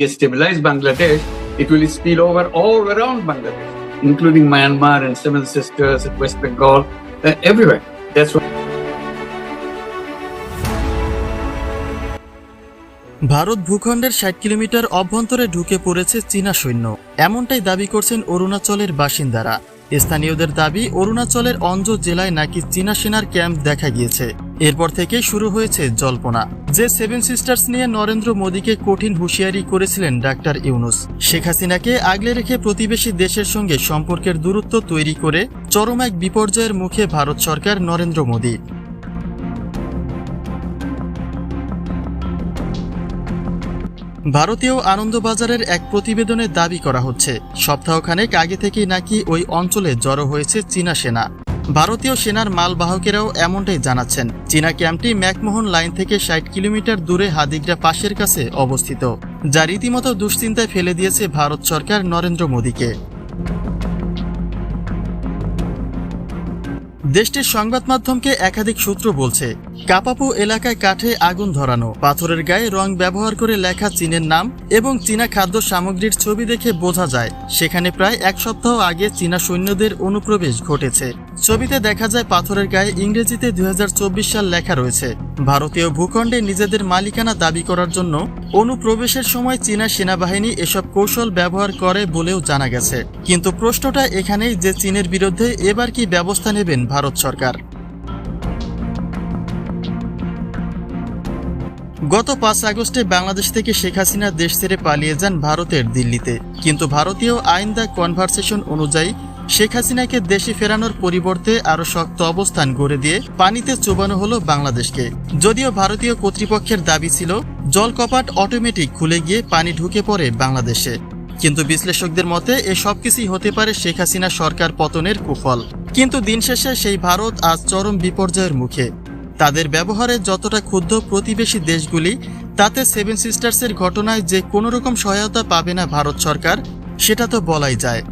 stabilize Bangladesh, it will spill over all around Bangladesh, including Myanmar and Seven Sisters, and West Bengal, uh, everywhere. That's what. Bharat ভূখণ্ডের ষাট kilometre অভ্যন্তরে ঢুকে পড়েছে চীনা সৈন্য এমনটাই দাবি করছেন অরুণাচলের বাসিন্দারা স্থানীয়দের দাবি অরুণাচলের অঞ্জ জেলায় নাকি চীনা সেনার ক্যাম্প দেখা গিয়েছে এরপর থেকে শুরু হয়েছে জল্পনা, যে সেভেন সিস্টার্স নিয়ে নরেন্দ্র মোদীকে কঠিন হুঁশিয়ারি করেছিলেন ডাক্তার ইউনুস। শেখ হাসিনাকে আগলে রেখে প্রতিবেশী দেশের সঙ্গে সম্পর্কের দূরত্ব তৈরি করে চরম এক বিপর্যয়ের মুখে ভারত সরকার নরেন্দ্র মোদী। ভারতীয় আনন্দবাজারের এক প্রতিবেদনে দাবি করা হচ্ছে, সপ্তাহখানেক আগে থেকেই নাকি ওই অঞ্চলে জড়ো হয়েছে চীনা সেনা। ভারতীয় সেনার মালবাহকেরাও এমনটাই জানাচ্ছেন। চীনা ক্যাম্পটি ম্যাকমোহন লাইন থেকে ষাট কিলোমিটার দূরে হাদিগ্রা পাশের কাছে অবস্থিত, যা রীতিমতো দুশ্চিন্তায় ফেলে দিয়েছে ভারত সরকার নরেন্দ্র মোদীকে। দেশটির সংবাদ মাধ্যমকে একাধিক সূত্র বলছে, কাপাপু এলাকায় কাঠে আগুন ধরানো, পাথরের গায়ে রং ব্যবহার করে লেখা চীনের নাম এবং চীনা খাদ্য সামগ্রীর ছবি দেখে বোঝা যায়, সেখানে প্রায় এক সপ্তাহ আগে চীনা সৈন্যদের অনুপ্রবেশ ঘটেছে। ছবিতে দেখা যায় পাথরের গায়ে ইংরেজিতে দুই হাজার চব্বিশ সাল লেখা রয়েছে, ভারতীয় ভূখণ্ডে নিজেদের মালিকানা দাবি করার জন্য অনুপ্রবেশের সময় চীনা সেনাবাহিনী এসব কৌশল ব্যবহার করে বলেও জানা গেছে। কিন্তু প্রশ্নটা এখানেই যে চীনের বিরুদ্ধে এবার কি ব্যবস্থা নেবেন ভারত সরকার। গত পাঁচ আগস্টে বাংলাদেশ থেকে শেখ হাসিনা দেশ ছেড়ে পালিয়ে যান ভারতের দিল্লিতে। কিন্তু ভারতীয় আইন দ্য কনভারসেশন অনুযায়ী শেখ হাসিনাকে দেশে ফেরানোর পরিবর্তে আরও শক্ত অবস্থান গড়ে দিয়ে পানিতে চুবানো হলো বাংলাদেশকে। যদিও ভারতীয় কর্তৃপক্ষের দাবি ছিল, জল কপাট অটোমেটিক খুলে গিয়ে পানি ঢুকে পড়ে বাংলাদেশে। কিন্তু বিশ্লেষকদের মতে এ সবকিছুই হতে পারে শেখ হাসিনা সরকার পতনের কুফল। কিন্তু দিন শেষে সেই ভারত আজ চরম বিপর্যয়ের মুখে। তাদের ব্যবহারে যতটা ক্ষুব্ধ প্রতিবেশী দেশগুলি, তাতে সেভেন সিস্টার্সের ঘটনায় যে কোনো রকম সহায়তা পাবে না ভারত সরকার, সেটা তো বলাই যায়।